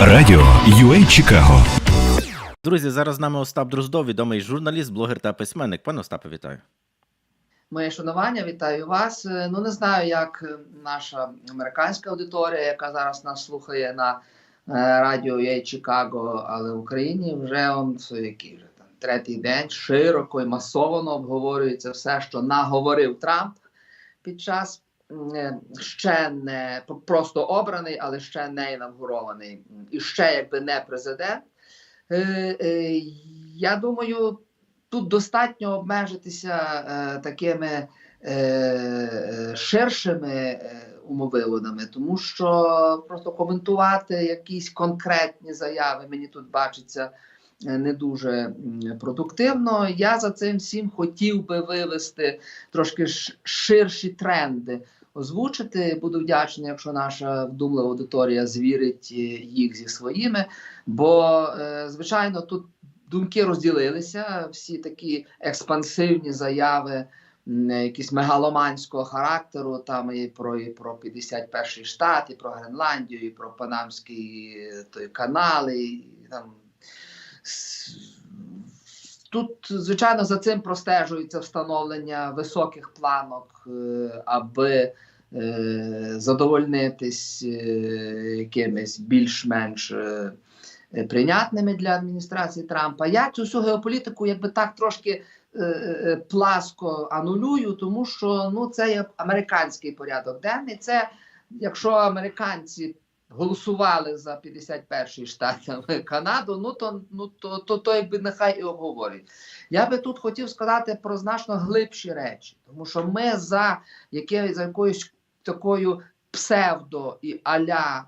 Радіо UA Чикаго. Друзі, зараз з нами Остап Дроздов, відомий журналіст, блогер та письменник. Пане Остапе, вітаю. Моє шанування, вітаю вас. Е, Ну не знаю, як е, наша американська аудиторія, яка зараз нас слухає на е, радіо «Я Чикаго, але в Україні вже он це який вже там третій день широко і масово обговорюється все, що наговорив Трамп під час ще не просто обраний, але ще не інавгурований, і ще якби не президент. Е, е, Я думаю, тут достатньо обмежитися е, такими е, ширшими е, тому що просто коментувати якісь конкретні заяви мені тут бачиться е, не дуже продуктивно. Я за цим всім хотів би вивести трошки ширші тренди. Озвучити буду вдячний, якщо наша вдумлива аудиторія звірить е, їх зі своїми. Бо, е, звичайно, тут думки розділилися, всі такі експансивні заяви, якісь мегаломанського характеру, там і про, і про 51-й штат, і про Гренландію, і про Панамський е, той канал, і там. Тут, звичайно, за цим простежується встановлення високих планок, е, аби е, задовольнитись е, якимись більш-менш прийнятними для адміністрації Трампа. Я цю всю геополітику якби так трошки пласко анулюю, тому що ну це є американський порядок денний. Це якщо американці голосували за 51-й штат Канаду, ну то ну то, то, то якби нехай і обговорюють. Я би тут хотів сказати про значно глибші речі, тому що ми за яке за якоюсь такою псевдо і аля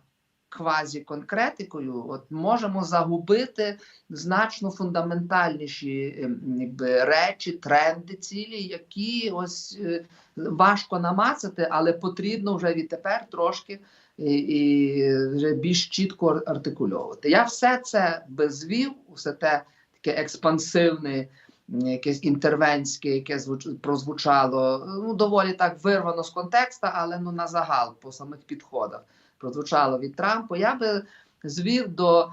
квазі-конкретикою, от можемо загубити значно фундаментальніші ем, якби, речі, тренди, цілі, які ось е, важко намацати, але потрібно вже відтепер трошки і, вже більш чітко артикульовувати. Я все це би звів, все те таке експансивне. Якесь інтервентське, яке звуч... прозвучало, ну доволі так вирвано з контекста, але ну на загал по самих підходах прозвучало від Трампа. Я би звів до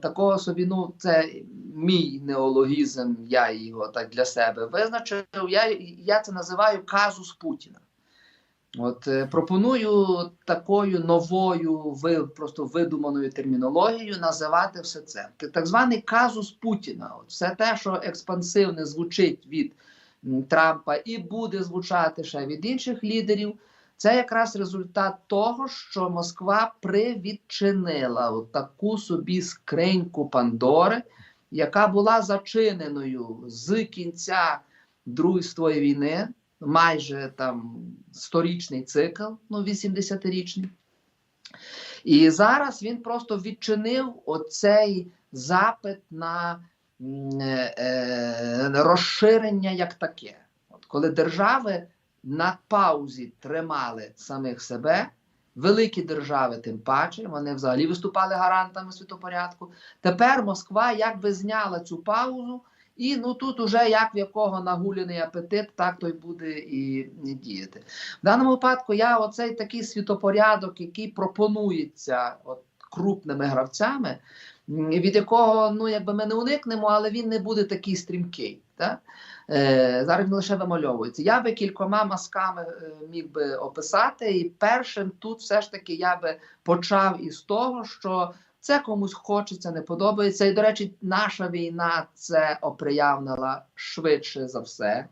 такого собі, ну це мій неологізм, я його так для себе визначив. Я, я це називаю казус Путіна. От е, пропоную такою новою, ви просто видуманою термінологією називати все це. Так званий казус Путіна. От все те, що експансивне звучить від Трампа і буде звучати ще від інших лідерів. Це якраз результат того, що Москва привідчинила таку собі скриньку Пандори, яка була зачиненою з кінця Другої світової війни, майже там сторічний цикл, ну 80-річний. І зараз він просто відчинив оцей запит на е, е, розширення як таке. От коли держави на паузі тримали самих себе, великі держави, тим паче, вони взагалі виступали гарантами світопорядку. Тепер Москва якби зняла цю паузу, і ну тут уже як в якого нагуляний апетит, так той буде і, діяти. В даному випадку я оцей такий світопорядок, який пропонується от, крупними гравцями, від якого ну якби ми не уникнемо, але він не буде такий стрімкий. Так? Е, зараз він лише вимальовується. Я би кількома мазками е, міг би описати, і першим тут все ж таки я би почав із того, що це комусь хочеться, не подобається. І, до речі, наша війна це оприявнила швидше за все.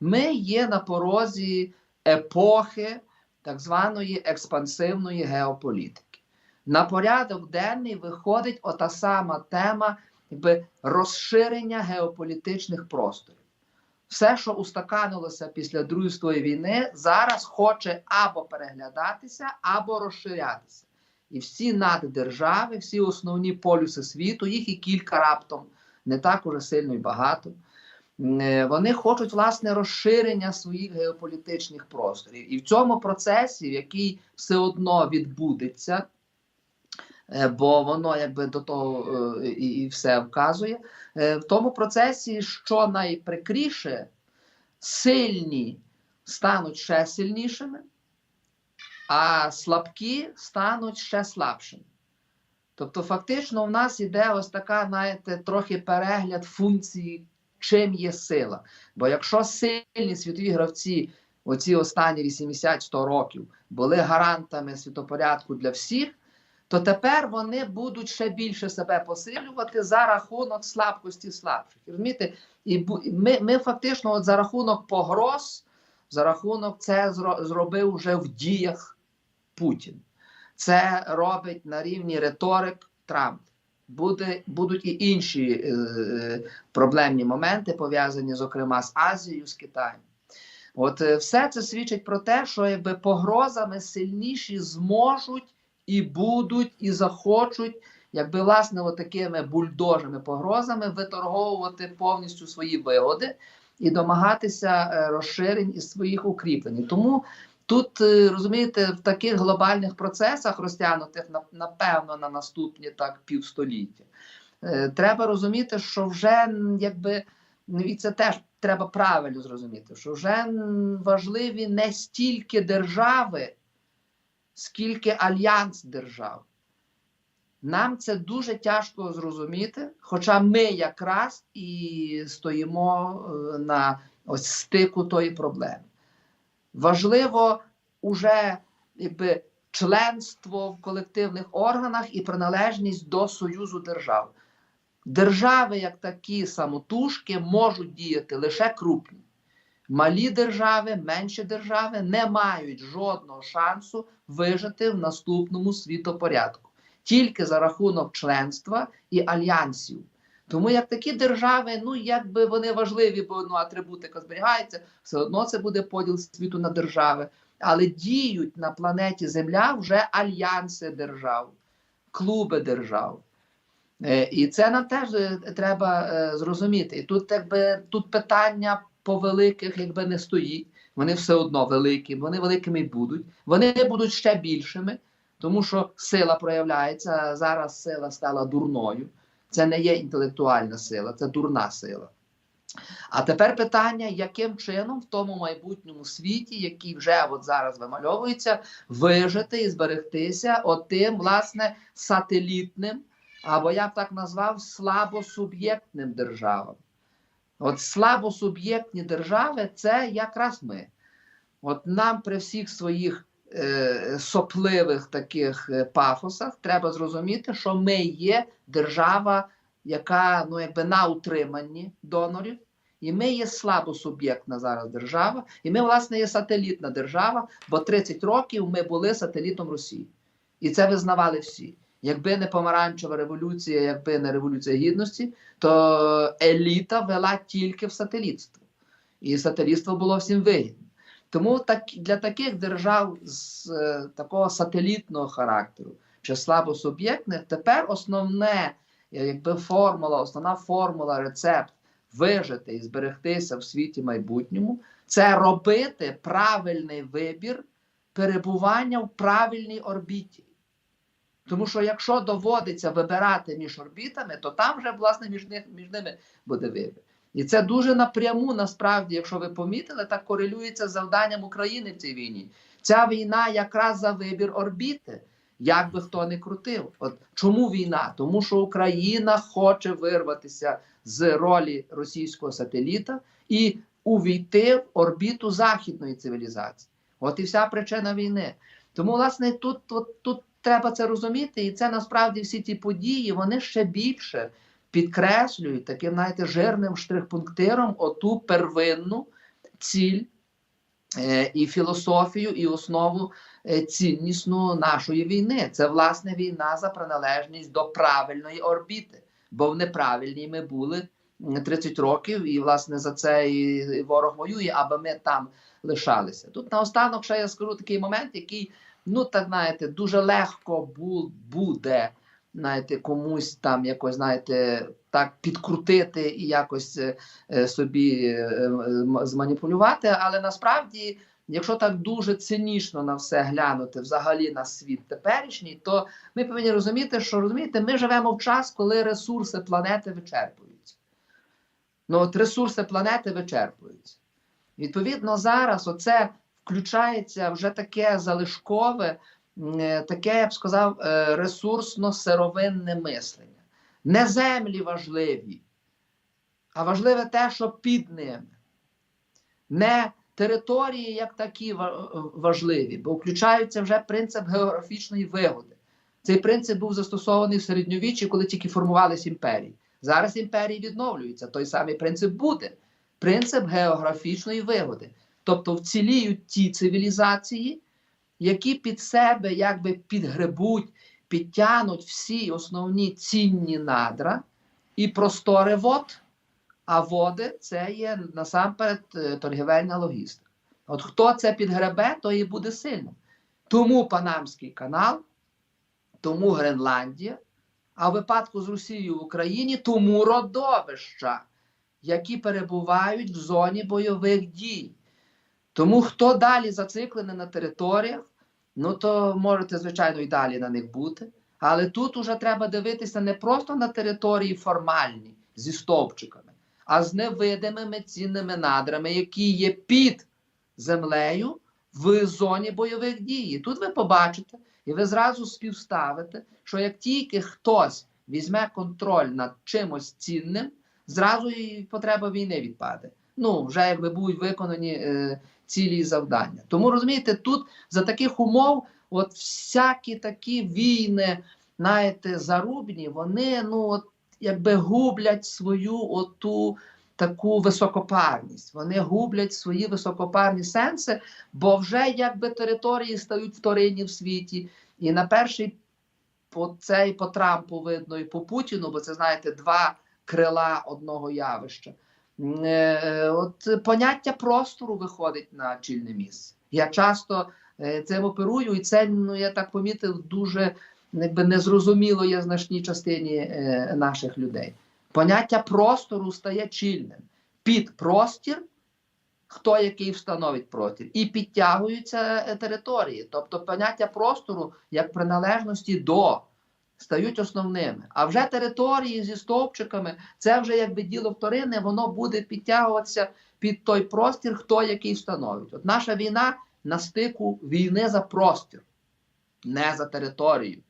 Ми є на порозі епохи так званої експансивної геополітики. На порядок денний виходить ота сама тема якби, розширення геополітичних просторів. Все, що устаканилося після Другої світової війни, зараз хоче або переглядатися, або розширятися. І всі наддержави, всі основні полюси світу, їх і кілька раптом, не так уже сильно і багато. е, Вони хочуть власне розширення своїх геополітичних просторів. І в цьому процесі, який все одно відбудеться, е, бо воно якби до того е, і, все вказує, в тому процесі, що найприкріше, сильні стануть ще сильнішими, а слабкі стануть ще слабшими. Тобто, фактично, у нас іде ось така, знаєте, трохи перегляд функції, чим є сила. Бо якщо сильні світові гравці, оці останні 80-100 років, були гарантами світопорядку для всіх, то тепер вони будуть ще більше себе посилювати за рахунок слабкості слабших. Розумієте? І ми, ми фактично, от за рахунок погроз, за рахунок це зробив вже в діях Путін. Це робить на рівні риторик Трамп. Буде, будуть і інші е, проблемні моменти, пов'язані, зокрема, з Азією, з Китаєм. От е, все це свідчить про те, що якби погрозами сильніші зможуть і будуть, і захочуть, якби власне такими бульдожими погрозами виторговувати повністю свої вигоди і домагатися е, розширень і своїх укріплень. Тому тут е, розумієте, в таких глобальних процесах, розтягнутих напевно на наступні так півстоліття, е, треба розуміти, що вже якби ну, і це теж треба правильно зрозуміти, що вже важливі не стільки держави, скільки альянс держав. Нам це дуже тяжко зрозуміти, хоча ми якраз і стоїмо е, на ось стику тої проблеми. Важливо уже якби членство в колективних органах і приналежність до Союзу держав. Держави, як такі самотужки, можуть діяти лише крупні. Малі держави, менші держави не мають жодного шансу вижити в наступному світопорядку тільки за рахунок членства і альянсів. Тому як такі держави, ну якби вони важливі, бо ну, атрибутика зберігається, все одно це буде поділ світу на держави. Але діють на планеті Земля вже альянси держав, клуби держав. Е, І це нам теж е, треба е, зрозуміти. І тут, якби, тут питання по великих якби не стоїть. Вони все одно великі, вони великими будуть. Вони будуть ще більшими, тому що сила проявляється. Зараз сила стала дурною. Це не є інтелектуальна сила, це дурна сила. А тепер питання, яким чином в тому майбутньому світі, який вже от зараз вимальовується, вижити і зберегтися отим, власне, сателітним, або я б так назвав слабосуб'єктним державам. От слабосуб'єктні держави це якраз ми. От нам при всіх своїх сопливих таких е, пафосах треба зрозуміти, що ми є держава, яка ну, якби на утриманні донорів, і ми є слабосуб'єктна зараз держава, і ми, власне, є сателітна держава, бо 30 років ми були сателітом Росії. І це визнавали всі. Якби не помаранчева революція, якби не революція гідності, то еліта вела тільки в сателітство. І сателітство було всім вигідне. Тому так, для таких держав з е, такого сателітного характеру чи слабосуб'єктних, тепер основне, е, якби формула, основна формула, рецепт вижити і зберегтися в світі майбутньому, це робити правильний вибір перебування в правильній орбіті. Тому що якщо доводиться вибирати між орбітами, то там вже власне між, них, між ними буде вибір. І це дуже напряму, насправді, якщо ви помітили, так корелюється з завданням України в цій війні. Ця війна якраз за вибір орбіти, як би хто не крутив. От чому війна? Тому що Україна хоче вирватися з ролі російського сателіта і увійти в орбіту західної цивілізації. От і вся причина війни. Тому, власне, тут, тут, тут треба це розуміти, і це насправді всі ті події вони ще більше підкреслюють таким, знаєте, жирним штрихпунктиром оту первинну ціль е, і філософію, і основу е, ціннісну нашої війни. Це власне війна за приналежність до правильної орбіти, бо в неправильній ми були м, 30 років, і власне за це і ворог воює, аби ми там лишалися. Тут наостанок ще я скажу такий момент, який, ну так знаєте, дуже легко бу- буде знаєте, комусь там якось, знаєте, так підкрутити і якось е, е, собі е, зманіпулювати. Але насправді, якщо так дуже цинічно на все глянути, взагалі на світ теперішній, то ми повинні розуміти, що розумієте, ми живемо в час, коли ресурси планети вичерпуються. Ну, от ресурси планети вичерпуються. Відповідно, зараз оце включається вже таке залишкове таке, я б сказав, е, ресурсно-сировинне мислення. Не землі важливі, а важливе те, що під ними. Не території як такі важливі, бо включається вже принцип географічної вигоди. Цей принцип був застосований в середньовіччі, коли тільки формувалися імперії. Зараз імперії відновлюються. Той самий принцип буде. Принцип географічної вигоди. Тобто вціліють ті цивілізації, які під себе якби підгребуть, підтягнуть всі основні цінні надра і простори вод. А води це є насамперед е, торгівельна логістика. От хто це підгребе, то і буде сильним. Тому Панамський канал, тому Гренландія, а в випадку з Росією в Україні тому родовища, які перебувають в зоні бойових дій. Тому хто далі зациклений на територіях, ну то можете, звичайно, і далі на них бути. Але тут уже треба дивитися не просто на території формальні зі стовпчиками, а з невидимими цінними надрами, які є під землею в зоні бойових дій. Тут ви побачите, і ви зразу співставите, що як тільки хтось візьме контроль над чимось цінним, зразу і потреба війни відпаде. Ну, вже якби будуть виконані е, цілі і завдання. Тому розумієте, тут за таких умов, от всякі такі війни, знаєте, зарубні, вони ну от якби гублять свою оту таку високопарність. Вони гублять свої високопарні сенси, бо вже якби території стають вторинні в світі. І на перший по цей по Трампу видно і по Путіну, бо це знаєте два крила одного явища. Е, От поняття простору виходить на чільне місце. Я часто е, цим оперую, і це ну я так помітив дуже якби незрозуміло є значній частині е, наших людей. Поняття простору стає чільним. Під простір, хто який встановить простір, і підтягуються е, території. Тобто поняття простору як приналежності до стають основними. А вже території зі стовпчиками це вже якби діло вторинне, воно буде підтягуватися під той простір, хто який встановить. От наша війна на стику війни за простір, не за територію.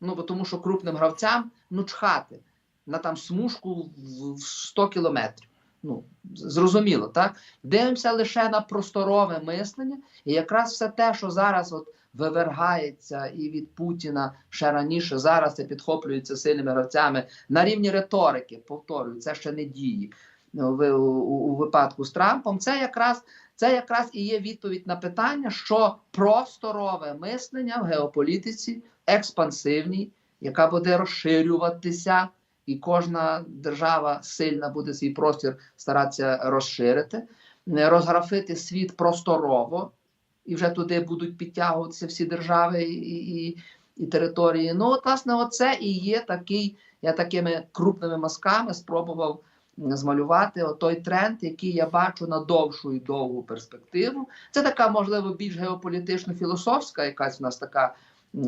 Ну, бо тому що крупним гравцям ну чхати на там смужку в в 100 кілометрів. Ну, зрозуміло, так? Дивимося лише на просторове мислення, і якраз все те, що зараз от вивергається і від Путіна ще раніше, зараз це підхоплюється сильними гравцями на рівні риторики, повторюю, це ще не дії. Ви- у, у, у випадку з Трампом, це якраз, це якраз і є відповідь на питання, що просторове мислення в геополітиці експансивній, яка буде розширюватися, і кожна держава сильна буде свій простір старатися розширити, е, розграфити світ просторово, і вже туди будуть підтягуватися всі держави і, і, і території. Ну, от, власне, оце і є такий, я такими крупними мазками спробував змалювати той тренд, який я бачу на довшу і довгу перспективу. Це така, можливо, більш геополітично-філософська, якась у нас така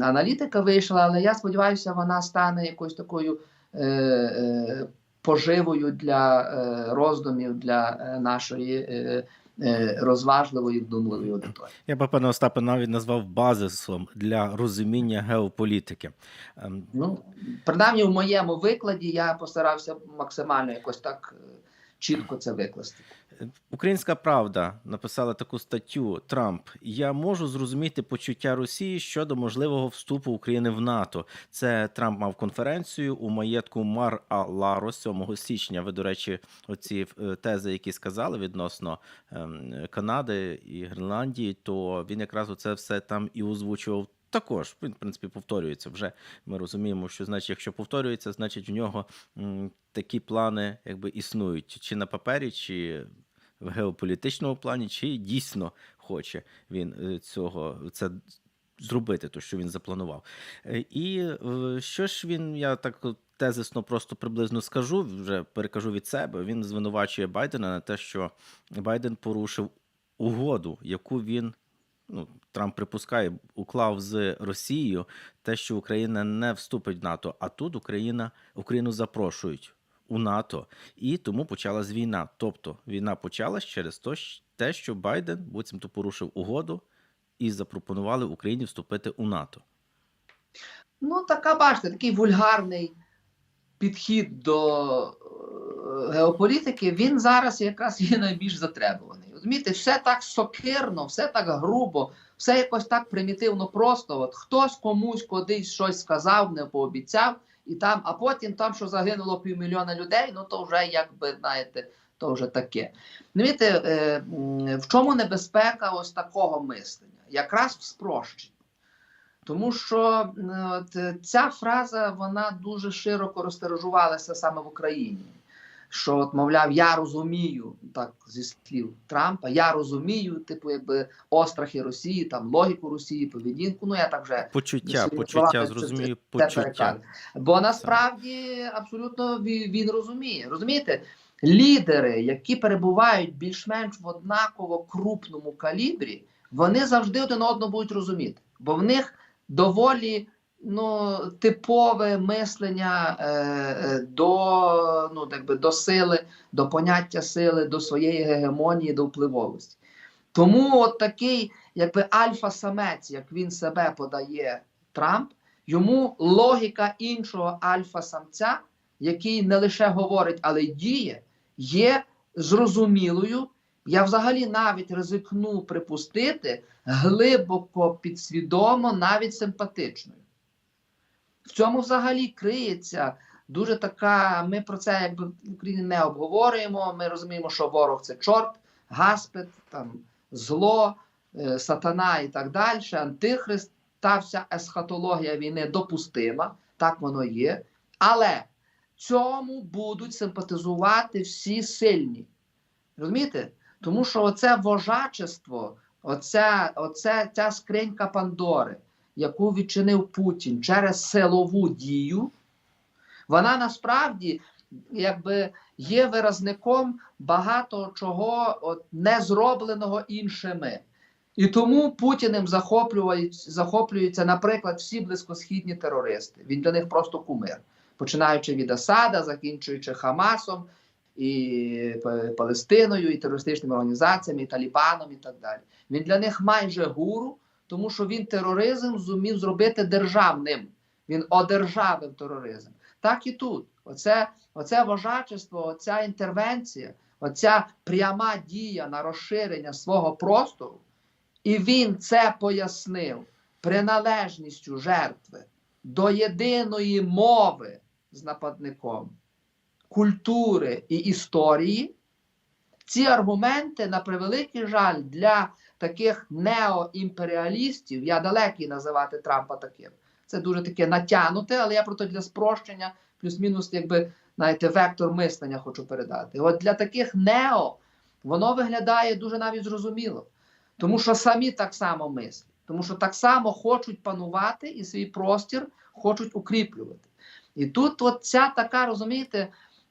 аналітика вийшла, але я сподіваюся, вона стане якоюсь такою е, е, поживою для е, роздумів для е, нашої е, розважливої, вдумливої аудиторії. Я би, пане Остапе, навіть назвав базисом для розуміння геополітики. Ем, Ну, принаймні, в моєму викладі я постарався максимально якось так е, чітко це викласти. Українська правда написала таку статтю Трамп. Я можу зрозуміти почуття Росії щодо можливого вступу України в НАТО. Це Трамп мав конференцію у маєтку Мар а Ларо 7 січня. Ви, до речі, оці е, тези, які сказали відносно ем, Канади і Гренландії, то він якраз оце все там і озвучував. Також він в принципі повторюється. Вже ми розуміємо, що значить, якщо повторюється, значить в нього такі плани якби існують чи на папері, чи в геополітичному плані, чи дійсно хоче він е, цього це зробити, то що він запланував. Е, І е, що ж він, я так тезисно просто приблизно скажу, вже перекажу від себе. Він звинувачує Байдена на те, що Байден порушив угоду, яку він. Ну, Трамп припускає, уклав з Росією те, що Україна не вступить в НАТО. А тут Україна Україну запрошують у НАТО, і тому почалась війна. Тобто війна почалась через те, що Байден буцімто порушив угоду і запропонували Україні вступити у НАТО. Ну, така, бачите, такий вульгарний підхід до е, геополітики, він зараз якраз є найбільш затребуваний. Розумієте, все так сокирно, все так грубо, все якось так примітивно просто. От хтось комусь кудись щось сказав, не пообіцяв, і там, а потім там, що загинуло півмільйона людей, ну то вже якби знаєте, то вже таке. Розумієте, е, в чому небезпека ось такого мислення? Якраз в спрощенні. Тому що е, ця фраза вона дуже широко розтиражувалася саме в Україні. Що, от, мовляв, я розумію, так зі слів Трампа, я розумію, типу, якби острахи Росії, там логіку Росії, поведінку. Ну я так вже Почуття, почуття, словами зрозумію, це почуття. переказую. Бо насправді абсолютно він, він розуміє. Розумієте, лідери, які перебувають більш-менш в однаково крупному калібрі, вони завжди один одного будуть розуміти, бо в них доволі ну, типове мислення е, е, до, ну, так би, до сили, до поняття сили, до своєї гегемонії, до впливовості. Тому от такий, якби альфа-самець, як він себе подає Трамп, йому логіка іншого альфа-самця, який не лише говорить, але й діє, є зрозумілою. Я взагалі навіть ризикну припустити глибоко підсвідомо, навіть симпатичною. В цьому взагалі криється дуже така. Ми про це якби в Україні не обговорюємо. Ми розуміємо, що ворог це чорт, гаспет, там зло, е, сатана і так далі. Антихрист, та вся есхатологія війни допустима, так воно є. Але цьому будуть симпатизувати всі сильні. Розумієте? Тому що оце вожачество, оця, оце, ця скринька Пандори, яку відчинив Путін через силову дію, вона насправді якби є виразником багато чого от, не зробленого іншими. І тому Путіним захоплюють, захоплюються, наприклад, всі близькосхідні терористи. Він для них просто кумир, починаючи від Асада, закінчуючи Хамасом і Палестиною, і терористичними організаціями, і Талібаном, і так далі. Він для них майже гуру, тому що він тероризм зумів зробити державним. Він одержавив тероризм. Так і тут. Оце, оце вожачество, оця інтервенція, оця пряма дія на розширення свого простору. І він це пояснив приналежністю жертви до єдиної мови з нападником, культури і історії. Ці аргументи, на превеликий жаль, для таких неоімперіалістів, я далекий називати Трампа таким. Це дуже таке натягнуте, але я просто для спрощення, плюс-мінус, якби знаєте, вектор мислення хочу передати. От для таких нео воно виглядає дуже навіть зрозуміло, тому що самі так само мислять, тому що так само хочуть панувати і свій простір хочуть укріплювати. І тут, от ця така, розумієте,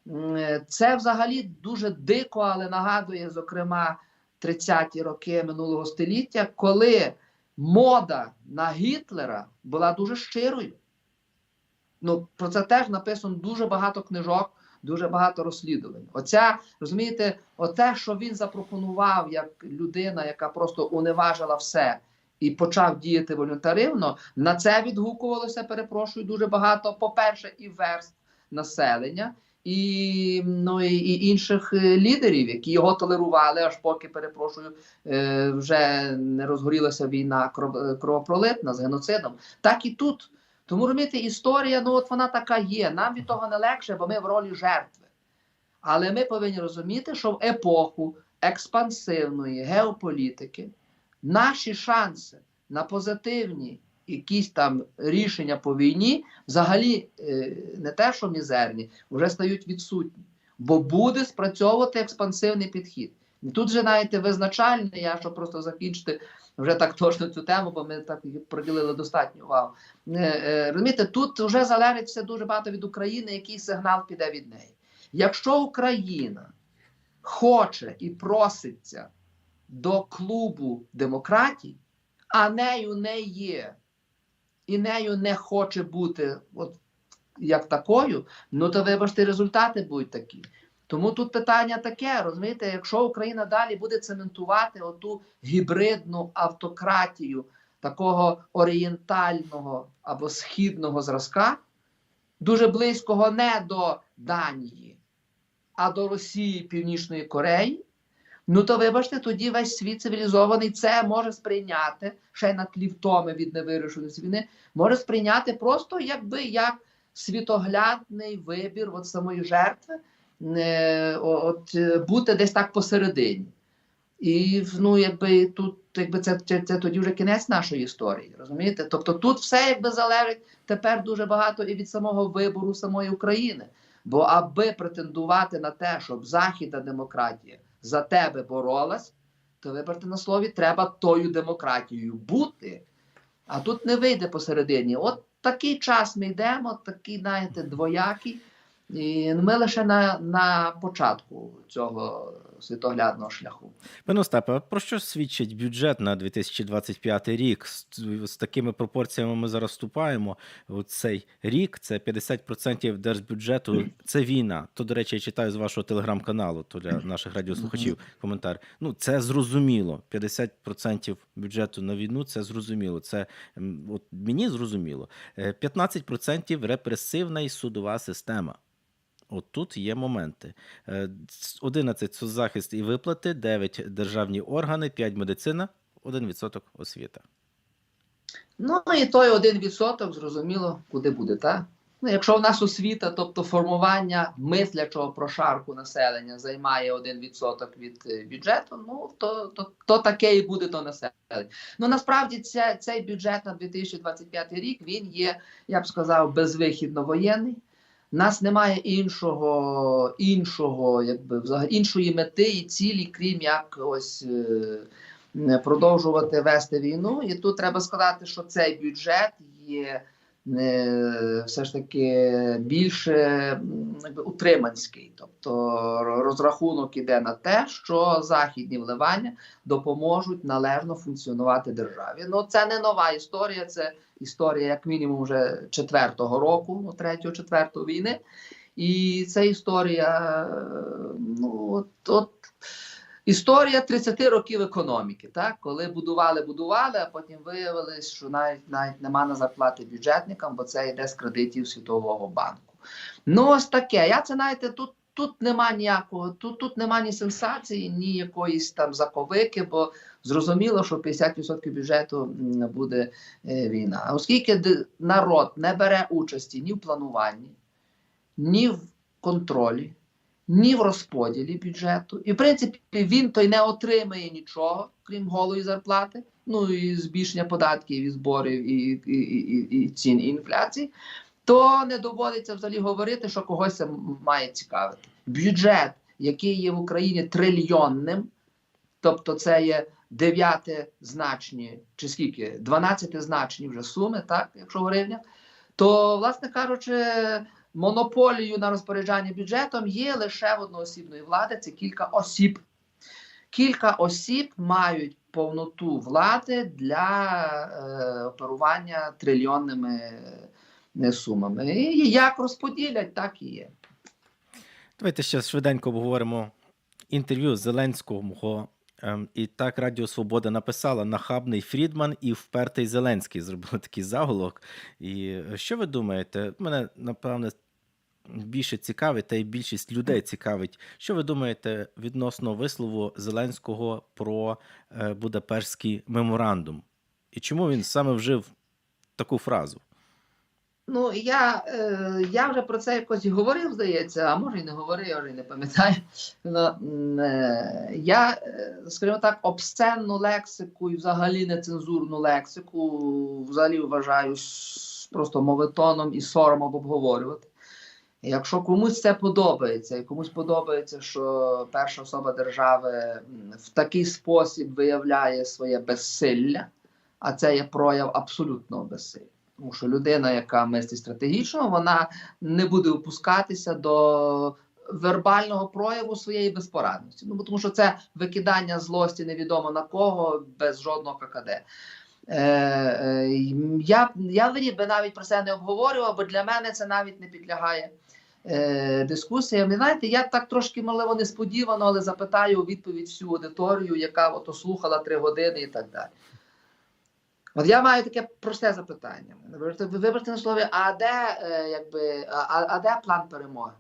е, це взагалі дуже дико, але нагадує, зокрема, 30-ті роки минулого століття, коли мода на Гітлера була дуже щирою. Ну, про це теж написано дуже багато книжок, дуже багато розслідувань. Оця, розумієте, оте, що він запропонував як людина, яка просто уневажила все і почав діяти волюнтаривно, на це відгукувалося, перепрошую, дуже багато, по-перше, і верст населення. І, ну, і, інших е, лідерів, які його толерували, аж поки перепрошую, е, вже не розгорілася війна е, кровопролитна з геноцидом. Так і тут. Тому розумієте, історія, ну от вона така є. Нам від того не легше, бо ми в ролі жертви. Але ми повинні розуміти, що в епоху експансивної геополітики наші шанси на позитивні якісь там рішення по війні взагалі е, не те, що мізерні, вже стають відсутні. Бо буде спрацьовувати експансивний підхід. І тут же, знаєте, визначальний, я щоб просто закінчити вже так точно цю тему, бо ми так приділили достатньо увагу. Е, е, Розумієте, тут вже залежить все дуже багато від України, який сигнал піде від неї. Якщо Україна хоче і проситься до клубу демократій, а нею не є, і нею не хоче бути от, як такою, ну то вибачте, результати будуть такі. Тому тут питання таке: розумієте, якщо Україна далі буде цементувати оту гібридну автократію такого орієнтального або східного зразка, дуже близького не до Данії, а до Росії, Північної Кореї. Ну то вибачте, тоді весь світ цивілізований це може сприйняти ще й на тлі втоми від невирішеної війни, може сприйняти просто якби як світоглядний вибір от самої жертви, е, от е, бути десь так посередині. І ну, якби тут, якби це, це, це тоді вже кінець нашої історії, розумієте? Тобто тут все якби залежить тепер дуже багато і від самого вибору самої України. Бо аби претендувати на те, щоб західна демократія за тебе боролась, то вибрати на слові треба тою демократією бути. А тут не вийде посередині. От такий час ми йдемо, такий, знаєте, двоякий. І ми лише на, на початку цього світоглядного шляху. Пане Остапе, а про що свідчить бюджет на 2025 рік? З, з такими пропорціями ми зараз вступаємо. У цей рік це 50% держбюджету. Це війна. То, до речі, я читаю з вашого телеграм-каналу, то для наших радіослухачів коментар. Ну, це зрозуміло. 50% бюджету на війну це зрозуміло. Це от мені зрозуміло. Е, 15% репресивна і судова система. От тут є моменти. Е, 11 – соцзахист і виплати, 9 – державні органи, 5 – медицина, 1% освіта. Ну і той один відсоток, зрозуміло, куди буде, так? Ну, якщо в нас освіта, тобто формування мислячого прошарку населення займає 1% від е, бюджету, ну то, то, то таке і буде то населення. Ну насправді ця, цей бюджет на 2025 рік він є, я б сказав, безвихідно воєнний. Нас немає іншого, іншого, якби взагалі іншої мети і цілі, крім як ось е, продовжувати вести війну. І тут треба сказати, що цей бюджет є все ж таки більше утриманський, тобто розрахунок іде на те, що західні вливання допоможуть належно функціонувати державі. Ну це не нова історія, це історія, як мінімум, вже четвертого року, ну третього, четвертого війни. І це історія, е, ну от історія 30 років економіки, так коли будували, будували, а потім виявилось, що навіть навіть нема на зарплати бюджетникам, бо це йде з кредитів Світового банку. Ну, ось таке. Я це знаєте, тут. Тут нема ніякого, тут, тут нема ні сенсації, ні якоїсь там заковики, бо зрозуміло, що 50% бюджету буде е, війна. А оскільки народ не бере участі ні в плануванні, ні в контролі, ні в розподілі бюджету, і в принципі він той не отримає нічого, крім голої зарплати, ну і збільшення податків, і зборів, і, і, і, і, цін і інфляції, то не доводиться взагалі говорити, що когось це має цікавити. Бюджет, який є в Україні трильйонним, тобто це є дев'ятизначні, чи скільки, дванадцятизначні вже суми, так, якщо в гривнях, то, власне кажучи, монополією на розпоряджання бюджетом є лише в одноосібної влади, це кілька осіб. Кілька осіб мають повноту влади для е, оперування трильйонними е, сумами. І як розподілять, так і є. Давайте ще швиденько обговоримо інтерв'ю Зеленського. Ем, І так Радіо Свобода написала нахабний Фрідман і впертий Зеленський. Зробили такий заголовок. І е, що ви думаєте? Мене напевне більше цікавить, та й більшість людей цікавить. Що ви думаєте відносно вислову Зеленського про е, Будапештський меморандум? І чому він саме вжив таку фразу? Ну, я, е, я вже про це якось говорив, здається, а може і не говорив, я вже не пам'ятаю. Ну, м, е, я, е, скажімо так, обсценну лексику і взагалі нецензурну лексику взагалі вважаю просто моветоном і соромом обговорювати. Якщо комусь це подобається, і комусь подобається, що перша особа держави в такий спосіб виявляє своє безсилля, а це є прояв абсолютного безсилля. Тому що людина, яка мислить стратегічно, вона не буде опускатися до вербального прояву своєї безпорадності. Ну, тому що це викидання злості невідомо на кого без жодного ККД. Е, е, я, я би навіть про це не обговорював, бо для мене це навіть не підлягає е, дискусіями. Знаєте, я так трошки, можливо, несподівано, але запитаю у відповідь всю аудиторію, яка ото слухала три години і так далі. От я маю таке просте запитання. Вибачте на слові, а де, е, якби, а, а- де план перемоги?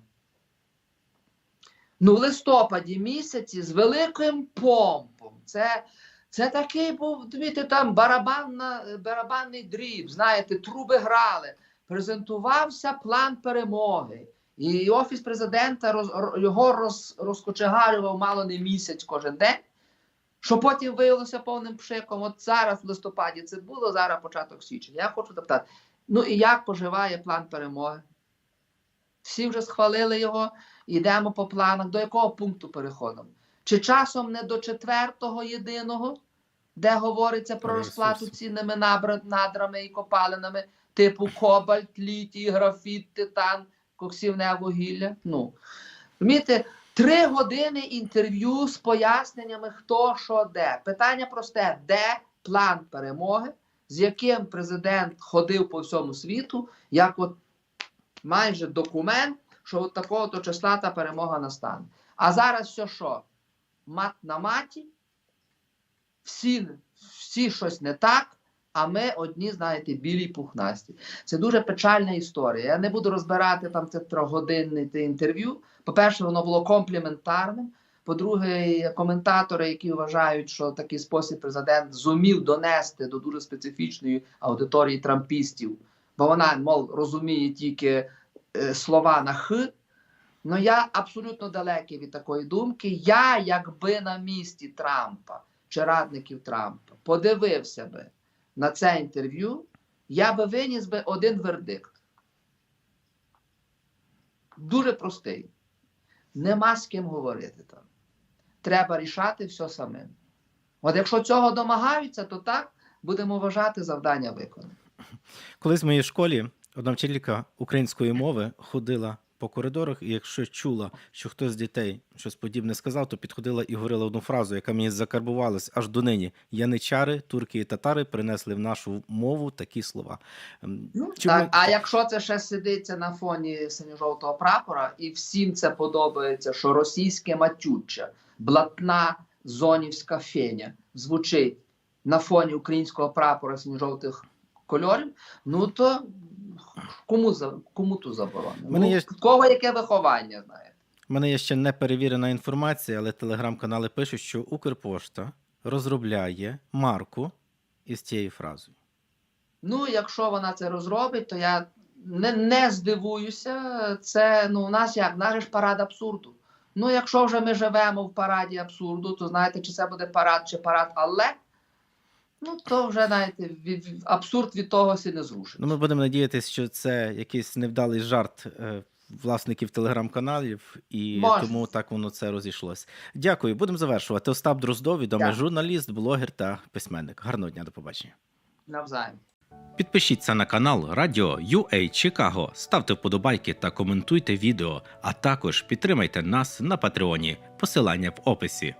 Ну, в листопаді місяці з великим помпом. Це, це такий був, дивіться, там барабанна, барабанний дріб, знаєте, труби грали. Презентувався план перемоги. І офіс президента його роз, розкочегарював мало не місяць кожен день, що потім виявилося повним пшиком. От зараз в листопаді це було, зараз початок січня. Я хочу запитати: ну і як поживає план перемоги? Всі вже схвалили його, йдемо по планах. До якого пункту переходимо? Чи часом не до четвертого єдиного, де говориться про розплату цінними надрами і копалинами, типу кобальт, літій, графіт, титан, коксівне вугілля? Ну, розумієте, три години інтерв'ю з поясненнями, хто що де. Питання просте: де план перемоги, з яким президент ходив по всьому світу, як от майже документ, що от такого то числа та перемога настане. А зараз все що? Мат на маті, всі, всі щось не так, а ми одні, знаєте, білі пухнасті. Це дуже печальна історія. Я не буду розбирати там це трьохгодинне інтерв'ю. По-перше, воно було компліментарним. По-друге, коментатори, які вважають, що такий спосіб президент зумів донести до дуже специфічної аудиторії трампістів, бо вона, мов, розуміє тільки е, слова на х. Ну я абсолютно далекий від такої думки. Я, якби на місці Трампа чи радників Трампа, подивився би на це інтерв'ю, я би виніс би один вердикт. Дуже простий. Нема з ким говорити там. Треба рішати все самим. От якщо цього домагаються, то так будемо вважати завдання виконане. Колись в моїй школі одна вчителька української мови ходила по коридорах, і якщо чула, що хтось з дітей щось подібне сказав, то підходила і говорила одну фразу, яка мені закарбувалась аж до нині. Яничари, турки і татари принесли в нашу мову такі слова. Ем, Ну, чому- так, а якщо це ще сидиться на фоні синьо-жовтого прапора, і всім це подобається, що російське матюче, блатна зонівська феня звучить на фоні українського прапора синьо-жовтих кольорів, ну то кому за кому тут заборонено? Мене Ну, є- кого яке виховання знає? У мене є ще неперевірена інформація, але телеграм-канали пишуть, що Укрпошта розробляє марку із цією фразою. Ну, якщо вона це розробить, то я не, не здивуюся. Це ну, у нас як? Ж парад абсурду. Ну, якщо вже ми живемо в параді абсурду, то знаєте, чи це буде парад, чи парад, але ну то вже знаєте, від, абсурд від того сі не зрушить. Ну, ми будемо надіятися, що це якийсь невдалий жарт е, власників телеграм-каналів, і Може. тому так воно це розійшлось. Дякую. Будемо завершувати. Остап Дроздов, відомий Дякую. журналіст, блогер та письменник. Гарного дня, до побачення. Навзаєм. Підпишіться на канал Радіо UA Чикаго, ставте вподобайки та коментуйте відео, а також підтримайте нас на Патреоні. Посилання в описі.